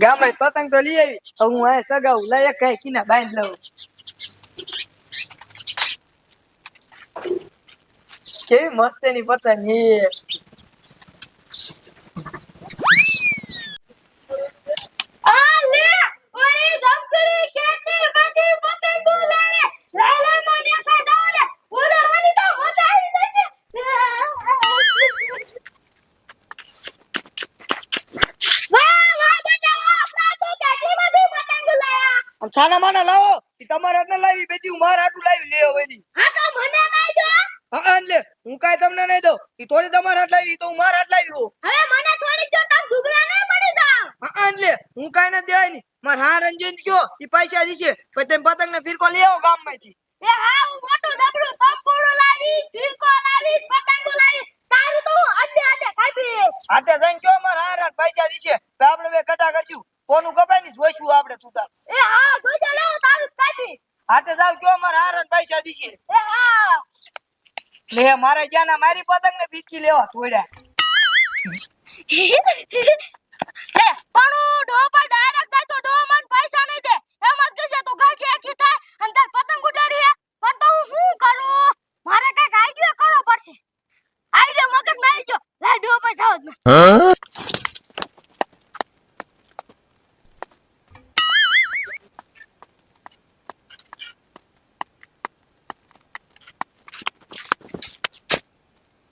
ગામે પતંગ તો લઈ આવી. હું આ સગાવું લઈ એક કઈ કીના બાંધ લઉં. કેવી મસ્તની પતંગ હે આ લે ઓય જમકડી કેટલી બધી પતંગો લાવે લઈ લઈ મને દેખાય જાવ લે ઉડાડવાની તો મજા આવી જશે વાહ વાહ બેટા વાહ આપણા તો કેટલી બધી પતંગો લાયા આમ છાના માના લાવો તમારે લાવી બેટી હું મારા આટલું લાવી લે હવે ની આ તો મને નહીં દો. હા હા લે હું કાઈ તમને નહીં દઉં ઈ થોડી તમારે લાવી તો હું મારા હાથ લાવી હું હવે મને થોડીક જો તમ ડુબરા નહીં પડી જાવ હા હા લે હું કાઈ ન દેવાયની માર હા રંજન કયો ઈ પૈસા દીશે પછી તેમ પતંગ ને ફિરકો લઈ આવો ગામમાંથી એ હા હું મોટું દબડું પંપોડું લાવી ફિરકો લાવી પતંગો લાવી તારું તો હું અડે અડે કાપી હાથે જઈને કયો માર હા પૈસા દીશે તો આપણે બે કટા કરશું. કોનું કપાયની જોઈશું આપણે તું તાર. એ હા લે તારું કાપી હાથે જાવ કયો અમારા હા પૈસા દીશે. એ હા. લે મારે જ્યાં મારી પતંગ ને ફીરકી લેવા થોડ્યા લે પણ હું ડો પર ડાયરેક્ટ જાય તો ડો મને પૈસા નહીં દે એમ જ કહેશે તો ગાંઠી આખી થાય અને તાર પતંગ ઉડાડી હે પણ તો હું શું કરું મારે કંઈક આઈડિયા કરવો પડશે આઈડિયા મગજમાં આવી ગયો લે ડો પર જાવ જ ને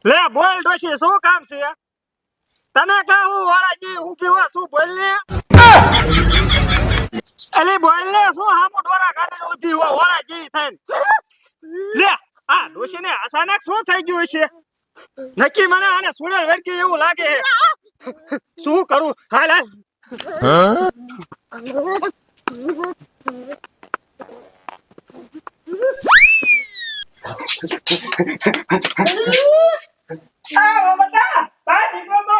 લે બોલ ડોશી શું કામ છે? તને કા હું વાળા જી ઊભી હોય શું બોલ ને અલી બોલ ને શું હામુ ડોરા કાઢીને ઊભી હોય વાળા જેવી થઈને. લે, આ ડોશી ને અચાનક શું થઈ ગયું છે નક્કી મને આને સુડેલ વેડકી એવું લાગે છે. શું કરું? હાલ બબતા બહાર નીકળો તો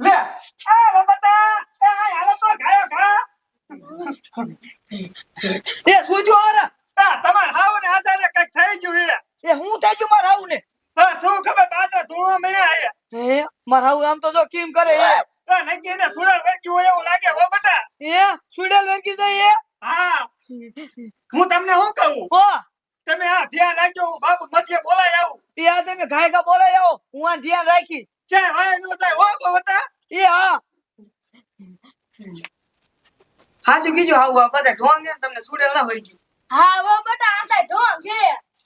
લે આ બબતા એ આ હાલો તો ગાયો ગા એ સુજો આરા આ તમાર હાવ ને આસાને કંઈક થઈ ગયું છે એ હું થઈ ગયું માર હાવ ને શું ખબર બાતો ધૂણો મળ્યા છે હે માર હાવ આમ તો જો કેમ કરે હે નક્કી ને સુડેલ વેડકી હોય એવું લાગે હો બટા. એ સુડેલ વેરકી જાય હા. હું તમને શું કહું? હો. તમે આ ધ્યાન રાખજો હું બાપુ મધ્ય બોલાય આવું. એ આ તમે ઘાય કા બોલાય આવો હું આ ધ્યાન રાખી. છે વાય નો થાય હો બટા. એ હા. હાચું કીજો હાવ આ બધા ઢોંગ હે તમને સુડેલ ના હોય ગયું હા વો બટા આ તો ઢોંગ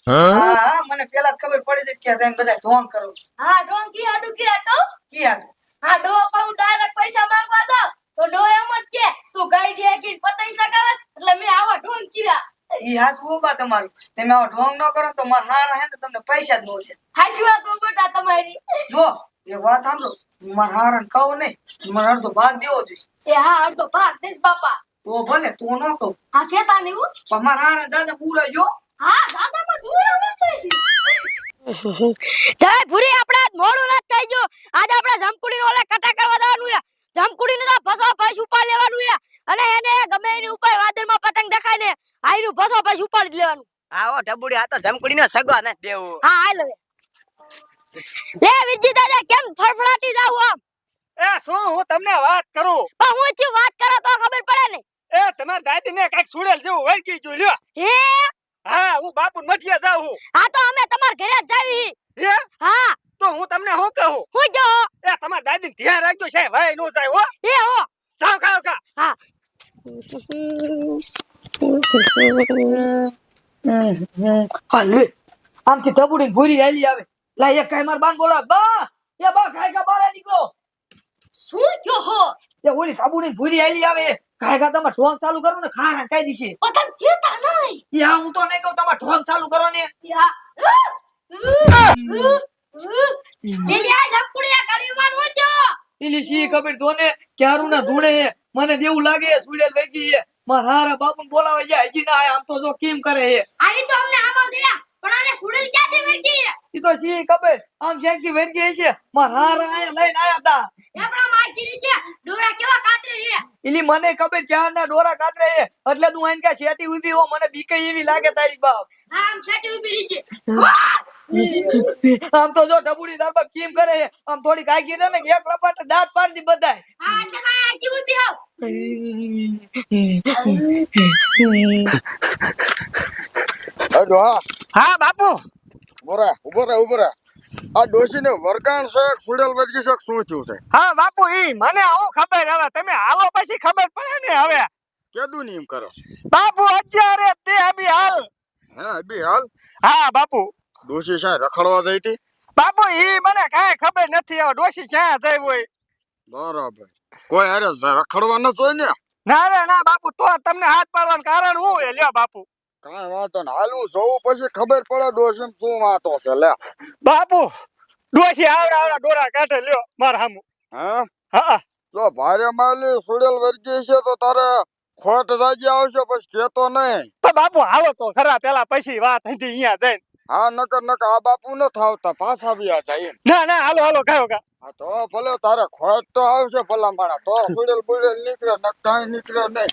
હા? હા મને પેલા ખબર પડી છે કે તમે બધા ઢોંગ કરો. હા ઢોંગ કી હાડુ કે કી કિયા હા ડો પાઉ ડાયરેક્ટ પૈસા માંગવા દો તો ડો એમ જ કે તું ગાઈ દે કે પતંગ ચગાવસ એટલે મેં આવા ઢોંગ કીધા. ઈ હાસુ બા તમારું. તમે આવા ઢોંગ ન કરો તો માર હારા હે ને તમને પૈસા જ ન દે. હાચી આ તો બટા તમારી. જો એક વાત સાંભળો. માર મારા ને કહું નહીં મને અડધો ભાગ દેવો જોઈએ. એ હા અડધો ભાગ દેશ બાપા. તો ભલે તું ન કહું. હા કેતા નહીં હું પણ મારા હારા દાદા પૂરા જો. હા દાદામાં દૂર આવવાનું છે. જય ભૂરી આપણે આજ મોડું ના થઈ ગયો. આજ આપણે જમકુડીને ઓલે કટા કરવા દેવાનું છે. જમકુડીને તો ફસો ઉપાડ લેવાનું છે. અને એને ગમે એની ઉપર વાદળમાં પતંગ દેખાય ને આઈનું ફસો પૈસ ઉપાડી જ લેવાનું. આવો ઢબુડી આ તો જમકુડી નો સગો ને. દેવું હા હાલ હવે. લે વિજી દાદા કેમ ફડફડાટી જાવ આમ? એ શું હું તમને વાત કરું? પણ હું થી વાત કરો તો ખબર પડે ને? એ તમારી દાદી ને કંઈક સુડેલ જેવું વેડકી ગયું લ્યો. હે? હા હું બાપુ મધ્ય જાઉં હું હા તો અમે તમાર ઘરે જ જાવી. હે? હા. તો હું તમને શું કહું? હું જો એ તમાર દાદી ને ધ્યાન રાખજો છે ભાઈ નો જાય હો. એ હો. જાવ ખાવ ખા હા. હાલે આમથી ઢબુડી ભૂરી હેલી આવે. લા એક કઈ માર બાન બોલા બા એ બા ખાય કા બારે નીકળો. શું કયો હો એ ઓલી ઢબુડી ભૂરી આલી આવે. ખાય કા તમે ઢોંગ ચાલુ કરો ને ખારા કઈ દીશે. પતંગ કેતા નહીં. એ હું તો નહીં કહું તમે ઢોંગ ચાલુ કરો ને. યા લીલિયા જમકુડિયા ગાડીમાં નો જો એલી સી ખબર તો ને ક્યારું ના ધૂળે હે. મને દેવું લાગે સુડેલ વેગી હે. માર હારા બાપુ બોલાવે જાય હજી ના આમ તો જો કેમ કરે હે. આવી તો અમને આમાં પણ આને સુડેલ ક્યાંથી વળગી ઈ તો સી કબે આમ શેકી વેગી છે માર હાર આયા લઈને આયા તા. આપણા માર કીરી કે ડોરા કેવા કાતરે છે? ઇલી મને ખબર ક્યારના ડોરા કાતરે છે. એટલે તું આઈને કે શેટી ઊભી હો મને બીકે એવી લાગે તારી બાપ. આમ શેટી ઊભી છે આમ તો જો ડબુડી તાર બાપ કેમ કરે છે? આમ થોડી કાગી ને એક લપાટ દાંત પાડી દી બધાય. હા એટલે કાય આજી ઊભી હો અડો હા. હા બાપુ. ઊભો રહે ઊભો રહે ઊભો રે આ ડોશીને વરગાણ છે સુડલ વર્ગી છે શું થયું છે? હા બાપુ ઈ મને હું ખબર હવે. તમે હાલો પછી ખબર પડે ને હવે. કેદું ની એમ કરો? બાપુ અત્યારે તે અભી હાલ. હા અભી હાલ? હા બાપુ. ડોશી છે રખડવા જઈ હતી? બાપુ ઈ મને કાંઈ ખબર નથી હવે. ડોશી ક્યાં જઈ હોય? બરાબર. કોઈ અરે રખડવા ન જોઈ ને? ના રે ના બાપુ તો તમને હાથ પાડવાનું કારણ હું એ લ્યો બાપુ. કાંઈ વાંધો ને હાલું જોવું પછી ખબર પડે ડોશી શું વાતો છે. લે. બાપુ ડોશી આવડા આવડા ડોરા કાઢે લ્યો મારા હામુ. હા? હા. જો ભારે માલી સુડેલ વર્ગી છે તો તારે ખોટ જાજી આવશે પછી કેતો નહીં. તો બાપુ હાલો તો ખરા પેલા પછી વાત હતી અહીંયા જઈને. હા નકર નકર આ બાપુ ન થાવતા પાછા બી આ જાય ના ના હાલો હાલો કયો કા હા તો ભલે તારે ખોટ તો આવશે ભલા માણા તો સુડેલ બુડેલ નીકળે ન કાંઈ નીકળે નહીં.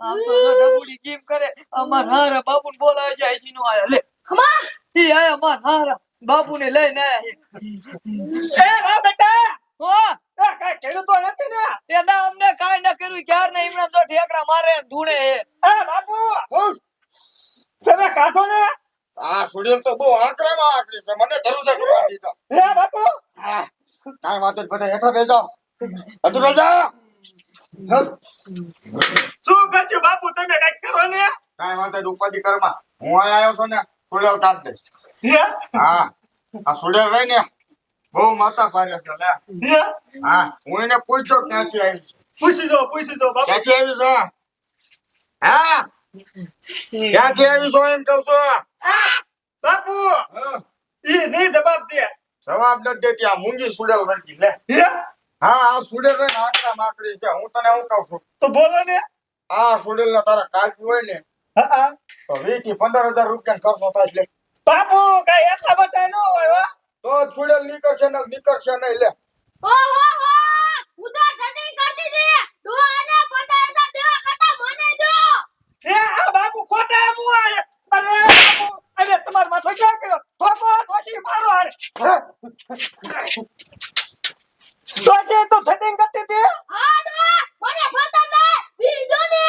આમ તો ડબુડી કેમ કરે. અમાર હારા બોલાવે હજી નો આયા. લે. ખમા ઈ આયા માર હારા બાપુને લઈને આયા. એ વા બેટા! હો? એ કાંઈ ખેડૂતો નથી ને? એના અમને કાંઈ ન કર્યું. ક્યાર ને હમણાં તો ઠેકડા મારે ધૂણે હે. એ બાપુ! તમે કાઢો ને? આ સુડેલ તો બહુ આકરામાં આકરી છે. મને જરૂર છે કરવા દીધા. એ બાપુ! હા. કાંઈ વાંધો નહીં બધા હેઠા બેસો અતુ બેસા શું કરજો બાપુ તમે કંઈક કરો ને? કાંઈ વાંધો નહીં ઉપાધિ કરમાં હું અહીં આવ્યો છું ને સુડેલ કાઢ દઈશ. હા? આ સુડેલ રહી ને બહુ માતા પાડે છે લે. હા? હું. એને પૂછજો ક્યાંથી આવી. પૂછી દો પૂછી દો બાપુ. ક્યાંથી આવી છો? હા. ક્યાંથી આવી છો એમ કહું છું બાપુ એ નહીં જવાબ દે. જવાબ નથી દેતી આ મૂંગી સુડેલ વળગી લે. હે? આ સુડેલ આકરા માકડી છે. હું તને હું કહું છું? તો બોલો ને. આ સુડેલ ને તારા હોય ને હા, હા. તો વીસથી પંદર હજાર રૂપિયા ખર્ચો થાય બાપુ કઈ એટલા બધા ન હોય હો. તો સુડેલ નીકળશે ને નીકળશે નહીં લે. હો હો હો. હું તો ધંધી કરતી હતી. ડોહાને 15000 દેવા કરતા મને દો. એ આ બાપુ ખોટા આય અરે બાપુ અરે તમાર માથો ક્યાં કર્યો? થોપો થોસી મારો થોસી તો થટિંગ કરતી હતી હા ડોહા મને પતંગ દે બીજો ને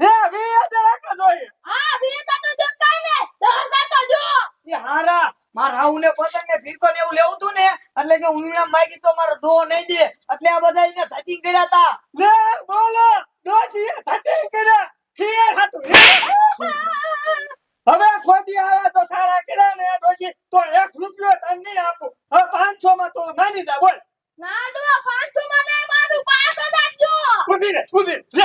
હે વી હજાર આકા જોઈએ હા બીજો તો જો કાઈ ને 10000 તો જો એ હારા માર હાઉ ને પતંગ ને ફીરકો ને એવું લેવું તું ને એટલે કે હું એમનામ માગી તો મારો ડો નહીં દે. એટલે આ બધા એને ધતિંગ કર્યા તા. લે બોલો દોશી થટિંગ કર્યા. ફેર હતું હવે ખોદી આવે તો સારા કર્યા ને દોશી તો એક રૂપિયો તને નહીં આપું. હવે પાંચસો માં તો માની જા બોલ. ના ડો પાંચસો માં નહીં માનું પાંચ હજાર જો ઊભી રે. ઊભી લે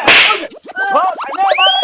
ઊભી